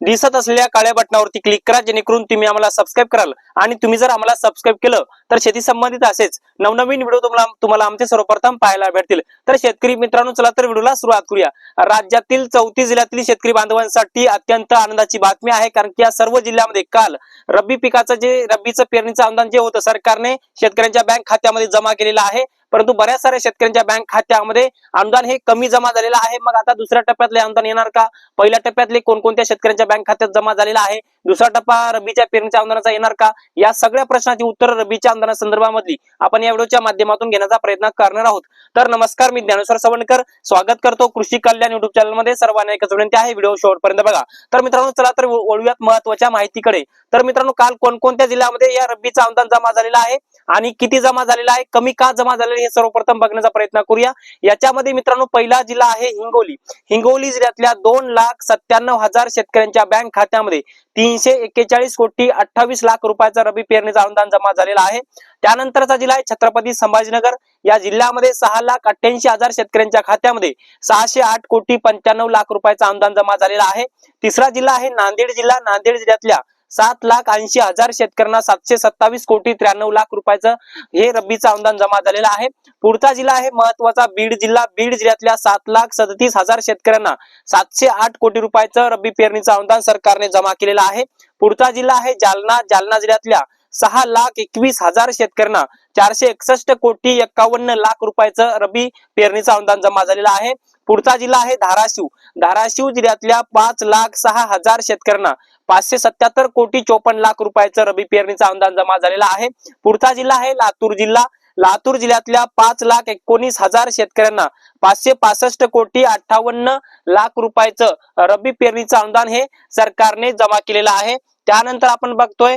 दिसत असलेल्या काळ्या बटनावरती क्लिक करा जेणेकरून तुम्ही आम्हाला सबस्क्राईब कराल. आणि तुम्ही जर आम्हाला सबस्क्राईब केलं तर शेती संबंधित असेच नवनवीन व्हिडिओ तुम्हाला तुम्हाला आमचे सर्वप्रथम पाहायला भेटतील. तर शेतकरी मित्रांनो चला तर व्हिडिओला सुरुवात करूया. राज्यातील चौतीस जिल्ह्यातील शेतकरी बांधवांसाठी अत्यंत आनंदाची बातमी आहे कारण की या सर्व जिल्ह्यामध्ये काल रब्बी पिकाचं जे रब्बीचं पेरणीचं अनुदान जे होतं सरकारने शेतकऱ्यांच्या बँक खात्यामध्ये जमा केलेलं आहे. परंतु बऱ्याच साऱ्या शेतकऱ्यांच्या बँक खात्यामध्ये अनुदान हे कमी जमा झालेलं आहे. मग आता दुसऱ्या टप्प्यातले अनुदान येणार का? पहिल्या टप्प्यातले कोणकोणत्या शेतकऱ्यांच्या बँक खात्यात जमा झालेला आहे. दुसरा टप्पा रब्बीच्या पेरणीच्या अनुदानाचा येणार का? या सगळ्या प्रश्नाची उत्तर रब्बीच्या अनुदाना संदर्भामधली. आपण या व्हिडिओच्या माध्यमातून घेण्याचा प्रयत्न करणार आहोत. तर नमस्कार मी ज्ञानेश्वर सवणकर स्वागत करतो कृषी कल्याण युट्यूब चॅनलमध्ये. सर्वांना एकच विनंती आहे व्हिडिओ शेवटपर्यंत बघा. तर मित्रांनो चला तर वळूयात महत्त्वाच्या माहितीकडे. तर मित्रांनो काल कोणकोणत्या जिल्ह्यामध्ये या रब्बीचा अनुदान जमा झालेलं आहे? आणि किती जमा झालेला आहे कमी का जमा झालेलं आहे हे सर्वप्रथम बघण्याचा प्रयत्न करूया. याच्यामध्ये मित्रांनो पहिला जिल्हा आहे हिंगोली. हिंगोली जिल्ह्यातल्या दोन लाख सत्त्याण्णव हजार शेतकऱ्यांच्या बँक खात्यामध्ये तीनशे एक्केचाळीस कोटी अठ्ठावीस लाख रुपयाचा रब्बी पेरणीचा अनुदान जमा झालेला आहे. त्यानंतरचा जिल्हा आहे छत्रपती संभाजीनगर. या जिल्ह्यामध्ये सहा लाख अठ्ठ्याऐंशी हजार शेतकऱ्यांच्या खात्यामध्ये सहाशे आठ कोटी पंच्याण्णव लाख रुपयाचा अनुदान जमा झालेला आहे. तिसरा जिल्हा आहे नांदेड जिल्हा. नांदेड जिल्ह्यातल्या सात लाख ऐंशी हजार शेतकऱ्यांना सातशे सत्तावीस कोटी त्र्याण्णव लाख रुपयाचं हे रब्बीचं अनुदान जमा झालेलं आहे. पुढचा जिल्हा आहे महत्त्वाचा बीड जिल्हा. बीड जिल्ह्यातल्या सात लाख सदतीस हजार शेतकऱ्यांना सातशे आठ कोटी रुपयाचं रब्बी पेरणीचं अनुदान सरकारने जमा केलेलं आहे. पुढचा जिल्हा आहे जालना. जालना जिल्ह्यातल्या सहा लाख एकवीस हजार शेतकऱ्यांना चारशे एकसष्ट कोटी एक्कावन्न लाख रुपयाचं रब्बी पेरणीचं अनुदान जमा झालेलं आहे. पुढचा जिल्हा आहे धाराशिव. धाराशिव जिल्ह्यातल्या पाच लाख सहा हजार शेतकऱ्यांना पाचशे सत्याहत्तर कोटी चोपन्न लाख रुपयाचं रबी पेरणीचं अनुदान जमा झालेलं आहे. पुढचा जिल्हा आहे लातूर जिल्हा. लातूर जिल्ह्यातल्या पाच लाख एकोणीस हजार शेतकऱ्यांना पाचशे पासष्ट कोटी अठ्ठावन्न लाख रुपयाचं रब्बी पेरणीचं अनुदान हे सरकारने जमा केलेलं आहे. त्यानंतर आपण बघतोय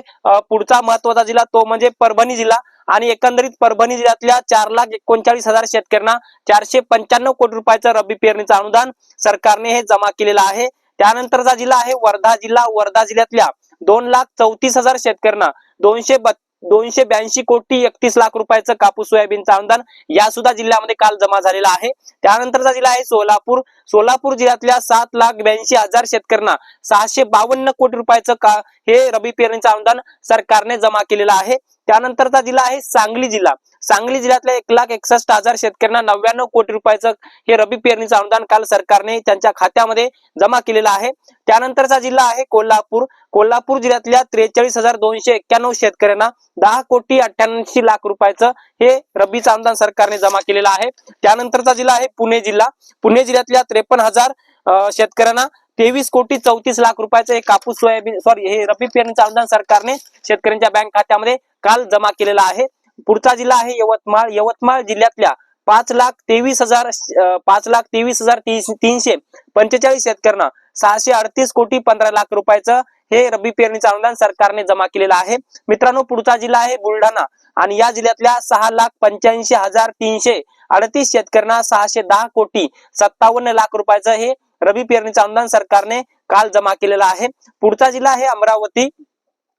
पुढचा महत्त्वाचा जिल्हा तो म्हणजे परभणी जिल्हा आणि एकंदरीत परभणी जिल्ह्यातल्या चार लाख एकोणचाळीस हजार शेतकऱ्यांना चारशे पंच्याण्णव कोटी रुपयाचं रब्बी पेरणीचं अनुदान सरकारने हे जमा केलेलं आहे. त्यानंतरचा जिल्हा आहे वर्धा जिल्हा. वर्धा जिल्ह्यातल्या दोन लाख चौतीस हजार शेतकऱ्यांना दोनशे दोनशे ब्याऐंशी कोटी एकतीस लाख रुपयाचं कापूस सोयाबीनचं अनुदान या सुद्धा जिल्ह्यामध्ये काल जमा झालेला आहे. त्यानंतरचा जिल्हा आहे सोलापूर. सोलापूर जिल्ह्यातल्या सात लाख ब्याऐंशी हजार शेतकऱ्यांना सहाशे बावन्न कोटी रुपयाचं का हे रबी पेरणीचं अनुदान सरकारने जमा केलेलं आहे. त्यानंतरचा जिल्हा आहे सांगली जिल्हा. सांगली जिल्ह्यातल्या एक लाख एकसष्ट हजार शेतकऱ्यांना नव्याण्णव कोटी रुपयाचं हे रबी पेरणीचं अनुदान काल सरकारने त्यांच्या खात्यामध्ये जमा केलेलं आहे. त्यानंतरचा जिल्हा आहे कोल्हापूर. कोल्हापूर जिल्ह्यातल्या त्रेचाळीस हजार दोनशे एक्क्याण्णव शेतकऱ्यांना दहा कोटी अठ्ठ्याऐंशी लाख रुपयाचं हे रबीचं अनुदान सरकारने जमा केलेलं आहे. त्यानंतरचा जिल्हा आहे पुणे जिल्हा. पुणे जिल्ह्यातल्या त्रेपन्न हजार शेतकऱ्यांना तेवीस कोटी चौतीस लाख रुपयाचं हे कापूस सोयाबीन सॉरी हे रब्बी पेरणीचं अनुदान सरकारने शेतकऱ्यांच्या बँक खात्यामध्ये काल जमा केलेला आहे. पुढचा जिल्हा आहे यवतमाळ. यवतमाळ जिल्ह्यातल्या पाच लाख तेवीस हजार पाच लाख तेवीस हजार तीनशे पंचेचाळीस शेतकऱ्यांना सहाशे अडतीस कोटी पंधरा लाख रुपयाचं हे रब्बी पेरणीचं अनुदान सरकारने जमा केलेलं आहे. मित्रांनो पुढचा जिल्हा आहे बुलढाणा आणि या जिल्ह्यातल्या सहा लाख पंच्याऐंशी हजार तीनशे अडतीस शेतकऱ्यांना सहाशे दहा कोटी सत्तावन्न लाख रुपयाचं हे रबी पेरणीचं अनुदान सरकारने काल जमा केलेलं आहे. पुढचा जिल्हा आहे अमरावती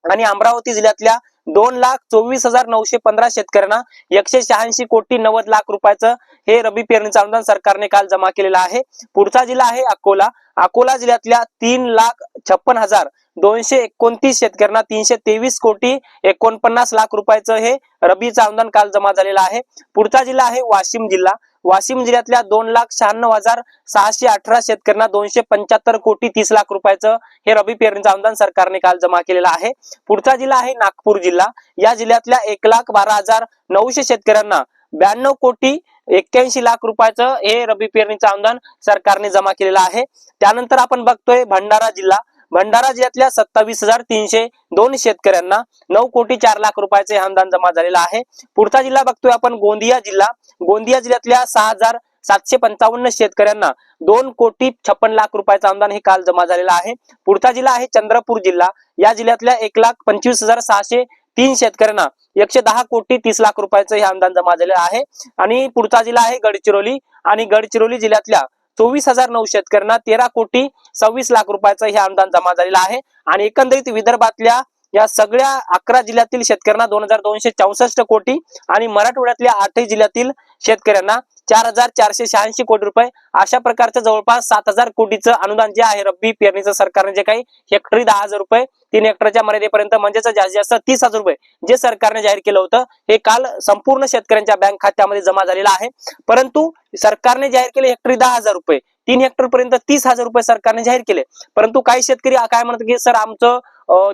आणि अमरावती जिल्ह्यातल्या दोन लाख चोवीस हजार नऊशे पंधरा शेतकऱ्यांना एकशे शहाऐंशी कोटी नव्वद लाख रुपयाचं हे रबी पेरणीचं अनुदान सरकारने काल जमा केलेलं आहे. पुढचा जिल्हा आहे अकोला. अकोला जिल्ह्यातल्या तीन लाख छप्पन हजार दोनशे एकोणतीस शेतकऱ्यांना तीनशे तेवीस कोटी एकोणपन्नास लाख रुपयाचं हे रबीचं अनुदान काल जमा झालेलं आहे. पुढचा जिल्हा आहे वाशिम जिल्हा. वाशिम जिल्ह्यातल्या दोन लाख शहाण्णव हजार सहाशे अठरा शेतकऱ्यांना दोनशे पंच्याहत्तर कोटी तीस लाख रुपयाचं हे रबी पेरणीचं अनुदान सरकारने काल जमा केलेलं आहे. पुढचा जिल्हा आहे नागपूर जिल्हा. या जिल्ह्यातल्या एक लाख बारा हजार नऊशे शेतकऱ्यांना ब्याण्णव कोटी एक्क्याऐंशी लाख रुपयाचं हे रबी पेरणीचं अनुदान सरकारने जमा केलेलं आहे. त्यानंतर आपण बघतोय भंडारा जिल्हा. भंडारा जिल्ह्यातल्या सत्तावीस हजार तीनशे दोन शेतकऱ्यांना नऊ कोटी चार लाख रुपयाचे हे जमा झालेलं आहे. पुढचा जिल्हा बघतोय आपण गोंदिया जिल्हा. गोंदिया जिल्ह्यातल्या सहा हजार सातशे पंचावन्न शेतकऱ्यांना दोन कोटी छप्पन लाख रुपयाचं अनुदान हे काल जमा झालेलं आहे. पुढचा जिल्हा आहे चंद्रपूर जिल्हा. या जिल्ह्यातल्या एक लाख पंचवीस हजार सहाशे तीन शेतकऱ्यांना एकशे दहा कोटी तीस लाख रुपयाचं हे अनुदान जमा झालेलं आहे. आणि पुढचा जिल्हा आहे गडचिरोली. आणि गडचिरोली जिल्ह्यातल्या चोवीस हजार नऊ शेतकऱ्यांना तेरा कोटी सव्वीस लाख रुपयाचं हे अनुदान जमा झालेलं आहे. आणि एकंदरीत विदर्भातल्या या सगळ्या अकरा जिल्ह्यातील शेतकऱ्यांना दोन हजार दोनशे चौसष्ट कोटी आणि मराठवाड्यातल्या आठही जिल्ह्यातील शेतकऱ्यांना चार हजार चारशे शहाऐंशी कोटी रुपये. अशा प्रकारचं जवळपास सात हजार कोटीचं अनुदान जे आहे रब्बी पेरणीचं सरकारने जे काही हेक्टरी दहा हजार रुपये तीन हेक्टरच्या मर्यादेपर्यंत म्हणजेच जास्तीत जास्त तीस हजार रुपये जे सरकारने जाहीर केलं होतं हे काल संपूर्ण शेतकऱ्यांच्या बँक खात्यामध्ये जमा झालेलं आहे. परंतु सरकारने जाहीर केले हेक्टरी दहा हजार रुपये तीन हेक्टर पर्यंत तीस हजार रुपये सरकारने जाहीर केले. परंतु काही शेतकरी काय म्हणतात की सर आमचं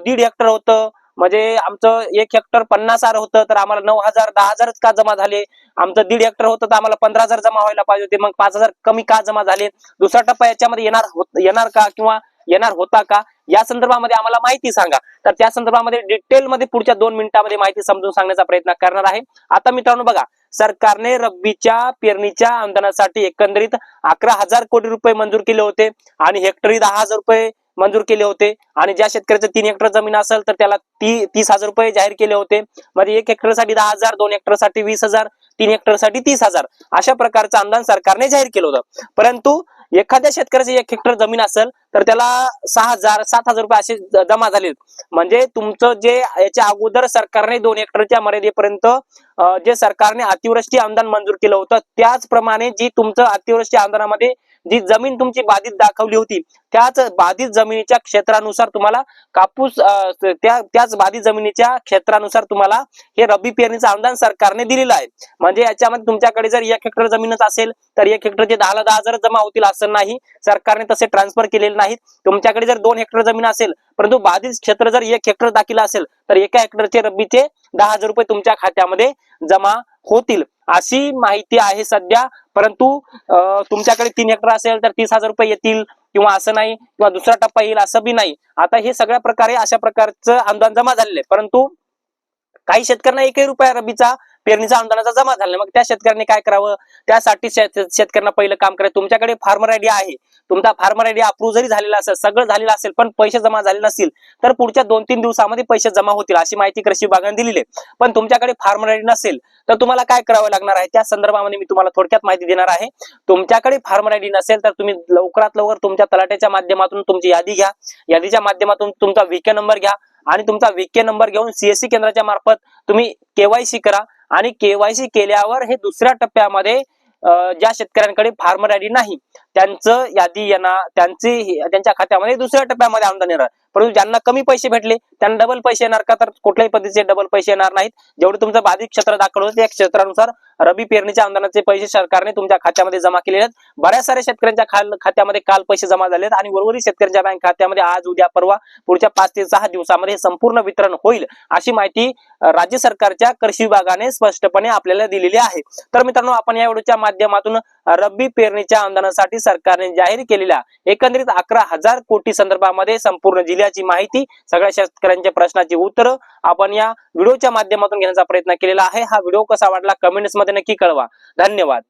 दीड हेक्टर होतं म्हणजे आमचं एक हेक्टर पन्नास हजार होतं तर आम्हाला नऊ हजार दहा हजारच का जमा झाले? आमचं दीड हेक्टर होतं तर आम्हाला पंधरा हजार जमा व्हायला पाहिजे होते. मग पाच हजार कमी का जमा झाले? दुसरा टप्पा याच्यामध्ये येणार येणार का? किंवा येणार होता का? या संदर्भामध्ये आम्हाला माहिती सांगा. तर त्या संदर्भामध्ये डिटेल मध्ये पुढच्या दोन मिनिटांमध्ये माहिती समजून सांगण्याचा प्रयत्न करणार आहे. आता मित्रांनो बघा सरकारने रब्बीच्या पेरणीच्या अनुदानासाठी एकंदरीत अकरा हजार कोटी रुपये मंजूर केले होते आणि हेक्टरी दहा हजार रुपये मंजूर केले होते. आणि ज्या शेतकऱ्याचं तीन हेक्टर जमीन असेल तर त्याला ती तीस हजार रुपये जाहीर केले होते. म्हणजे एक हेक्टरसाठी दहा हजार दोन हेक्टरसाठी वीस हजार तीन हेक्टरसाठी तीस हजार. अशा प्रकारचं अनुदान सरकारने जाहीर केलं होतं. परंतु एखाद्या शेतकऱ्याची एक हेक्टर जमीन असेल तर त्याला सहा हजार सात हजार रुपये असे जमा झाले म्हणजे तुमचं जे याच्या अगोदर सरकारने दोन हेक्टरच्या मर्यादेपर्यंत जे सरकारने अतिवृष्टी अनुदान मंजूर केलं होतं त्याचप्रमाणे जी तुमचं अतिवृष्टी अनुदानामध्ये जी जमीन तुमची बाधित दाखवली होती त्याच बाधित जमिनीच्या क्षेत्रानुसार तुम्हाला कापूस त्या त्याच बाधित जमिनीच्या क्षेत्रानुसार तुम्हाला हे रब्बी पेरणीचं अनुदान सरकारने दिलेलं आहे. म्हणजे याच्यामध्ये तुमच्याकडे जर एक हेक्टर जमीनच असेल तर एक हेक्टरचे दहाला दहा हजार जमा होतील असं नाही. सरकारने तसे ट्रान्सफर केलेले नाहीत. तुमच्याकडे जर दोन हेक्टर जमीन असेल परंतु बाधित क्षेत्र जर एक हेक्टर दाखल असेल तर एका हेक्टरचे रब्बीचे दहा हजार रुपये तुमच्या खात्यामध्ये जमा होतील. अशी माहिती आहे सध्या. परंतु तुमच्याकडे तीन हेक्टर असेल तर तीस हजार रुपये येतील किंवा असं नाही किंवा दुसरा टप्पा येईल असं बी नाही. आता हे सगळ्या प्रकारे अशा प्रकारचं अनुदान जमा झालेलं आहे. परंतु काही शेतकऱ्यांना एकही रुपया रबीचा पेरणीचा अनुदानाचा जमा झाला. मग त्या शेतकऱ्यांनी काय करावं? त्यासाठी शेतकऱ्यांना पहिलं काम करायचं. तुमच्याकडे फार्मर आयडी आहे. तुमचा फार्मर आयडी अप्रूव्ह जरी झालेला असेल सगळं झालेलं असेल पण पैसे जमा झाले नसतील तर पुढच्या दोन तीन दिवसामध्ये पैसे जमा होतील अशी माहिती कृषी विभागाने दिलेली आहे. पण तुमच्याकडे फार्मर आयडी नसेल तर तुम्हाला काय करावं लागणार आहे? त्या संदर्भामध्ये मी तुम्हाला थोडक्यात माहिती देणार आहे. तुमच्याकडे फार्मर आयडी नसेल तर तुम्ही लवकरात लवकर तुमच्या तलाट्याच्या माध्यमातून तुमची यादी घ्या. यादीच्या माध्यमातून तुमचा व्हीके नंबर घ्या. आणि तुमचा व्हीके नंबर घेऊन सीएससी केंद्राच्या मार्फत तुम्ही केवायसी करा. आणि केवायसी केल्यावर हे दुसऱ्या टप्प्यामध्ये ज्या शेतकऱ्यांकडे फार्मर आयडी नाही त्यांचं यादी येणार त्यांची त्यांच्या खात्यामध्ये दुसऱ्या टप्प्यामध्ये अनुदान येणार. परंतु ज्यांना कमी पैसे भेटले त्यांना डबल पैसे येणार का? तर कुठल्याही पद्धतीचे डबल पैसे येणार नाहीत. जेवढे तुमचं बाधित क्षेत्र दाखल होतं त्या क्षेत्रानुसार रबी पेरणीच्या अनुदानाचे पैसे सरकारने तुमच्या खात्यामध्ये जमा केलेले आहेत. बऱ्याच साऱ्या शेतकऱ्यांच्या खात्यामध्ये काल पैसे जमा झाले आहेत आणि उर्वरित शेतकऱ्यांच्या बँक खात्यामध्ये आज उद्या परवा पुढच्या पाच ते सहा दिवसामध्ये संपूर्ण वितरण होईल अशी माहिती राज्य सरकारच्या कृषी विभागाने स्पष्टपणे आपल्याला दिलेली आहे. तर मित्रांनो आपण या व्हिडिओच्या माध्यमातून रब्बी पेरणीच्या अनुदानासाठी सरकारने जाहीर केलेल्या एकंदरीत अकरा हजार कोटी संदर्भामध्ये संपूर्ण जिल्हा जिल्ह्याची माहिती सगळ्या शेतकऱ्यांच्या प्रश्नाची उत्तरं आपण या व्हिडिओच्या माध्यमातून घेण्याचा प्रयत्न केलेला आहे. हा व्हिडिओ कसा वाटला कमेंट्समध्ये नक्की कळवा. धन्यवाद.